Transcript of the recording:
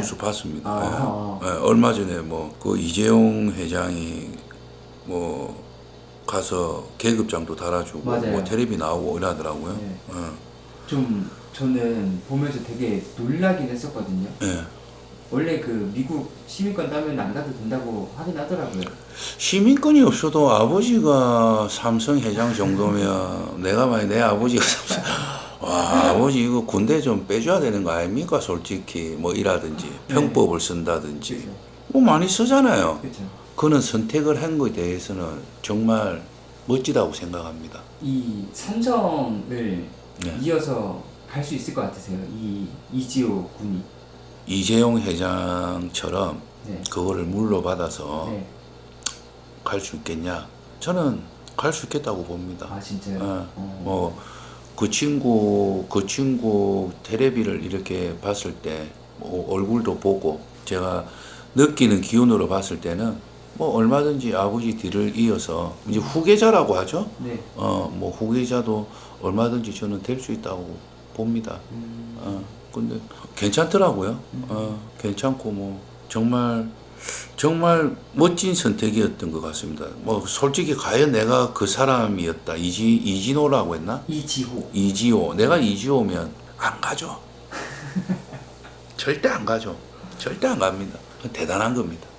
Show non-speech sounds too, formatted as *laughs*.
뉴스 봤습니다. 아. 예. 예, 얼마 전에 뭐 그 이재용 회장이 뭐 가서 계급장도 달아주고 맞아요. 뭐 텔레비 나오고 이러더라고요. 네. 예. 좀 저는 보면서 되게 놀라긴 했었거든요. 예. 원래 그 미국 시민권 따면 안 가도 된다고 하긴 하더라고요. 시민권이 없어도 아버지가 삼성 회장 정도면 내가 만약 내 아버지가 삼성 *laughs* 와 아버지 이거 군대 좀 빼줘야 되는 거 아닙니까 솔직히 뭐 이라든지 평법을 쓴다든지 그렇죠. 뭐 많이 쓰잖아요 그렇죠. 그는 선택을 한 거에 대해서는 정말 멋지다고 생각합니다 이 삼성을 네. 이어서 갈 수 있을 것 같으세요? 이 이지호 군이. 이재용 회장처럼 네. 그거를 물러받아서 네. 갈 수 있겠냐 저는 갈 수 있겠다고 봅니다 아 진짜요? 어, 어. 뭐 그 친구 그 친구 테레비를 이렇게 봤을 때 뭐 얼굴도 보고 제가 느끼는 기운으로 봤을 때는 뭐 얼마든지 아버지 뒤를 이어서 이제 후계자라고 하죠. 네. 어뭐 후계자도 얼마든지 저는 될 수 있다고 봅니다. 음, 어 근데 괜찮더라고요. 어 괜찮고 뭐 정말 정말 멋진 선택이었던 것 같습니다. 뭐 솔직히 과연 내가 그 사람이었다 이지 이진호라고 했나? 이지호. 이지호 내가 이지호면 안 가죠. *laughs* 절대 안 가죠. 절대 안 갑니다. 대단한 겁니다.